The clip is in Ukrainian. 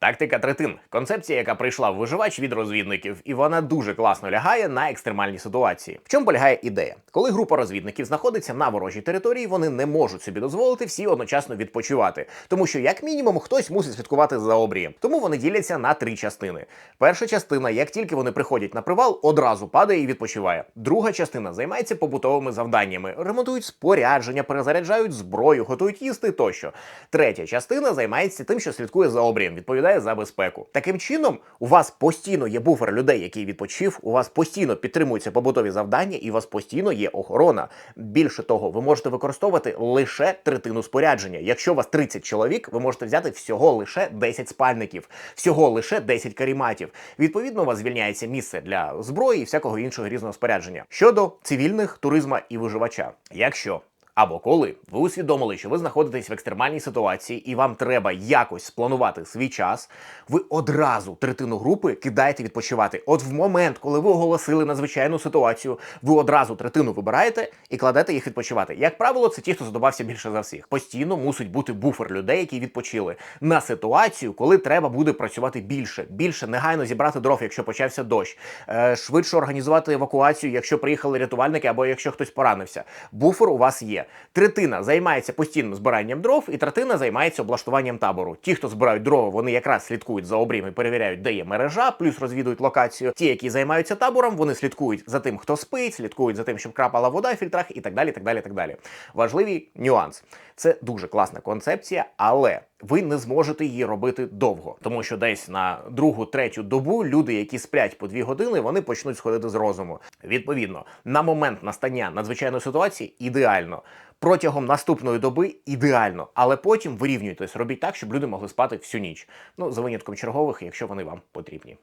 Тактика третин концепція, яка прийшла в виживач від розвідників, і вона дуже класно лягає на екстремальні ситуації. В чому полягає ідея? Коли група розвідників знаходиться на ворожій території, вони не можуть собі дозволити всі одночасно відпочивати, тому що як мінімум хтось мусить слідкувати за обрієм. Тому вони діляться на три частини. Перша частина, як тільки вони приходять на привал, одразу падає і відпочиває. Друга частина займається побутовими завданнями, ремонтують спорядження, перезаряджають зброю, готують їсти тощо. Третя частина займається тим, що слідкує за обрієм, відповідає за безпеку. Таким чином, у вас постійно є буфер людей, який відпочив, у вас постійно підтримуються побутові завдання, і у вас постійно є охорона. Більше того, ви можете використовувати лише третину спорядження. Якщо у вас 30 чоловік, ви можете взяти всього лише 10 спальників, всього лише 10 каріматів. Відповідно, у вас звільняється місце для зброї і всякого іншого різного спорядження. Щодо цивільних, туризма і виживача, якщо або коли ви усвідомили, що ви знаходитесь в екстремальній ситуації і вам треба якось спланувати свій час, ви одразу третину групи кидаєте відпочивати. От в момент, коли ви оголосили надзвичайну ситуацію, ви одразу третину вибираєте і кладете їх відпочивати. Як правило, це ті, хто задобався більше за всіх. Постійно мусить бути буфер людей, які відпочили на ситуацію, коли треба буде працювати більше, більше негайно зібрати дров, якщо почався дощ, е, швидше організувати евакуацію, якщо приїхали рятувальники або якщо хтось поранився. Буфер у вас є. Третина займається постійним збиранням дров, і третина займається облаштуванням табору. Ті, хто збирають дрова, вони якраз слідкують за обрієм і перевіряють, де є мережа, плюс розвідують локацію. Ті, які займаються табором, вони слідкують за тим, хто спить, слідкують за тим, щоб крапала вода в фільтрах, і так далі. так далі, так далі. Важливий нюанс. Це дуже класна концепція, але ви не зможете її робити довго, тому що десь на другу, третю добу люди, які сплять по дві години, вони почнуть сходити з розуму. Відповідно, на момент настання надзвичайної ситуації ідеально. Протягом наступної доби ідеально, але потім вирівнюйтесь, робіть так, щоб люди могли спати всю ніч. Ну за винятком чергових, якщо вони вам потрібні.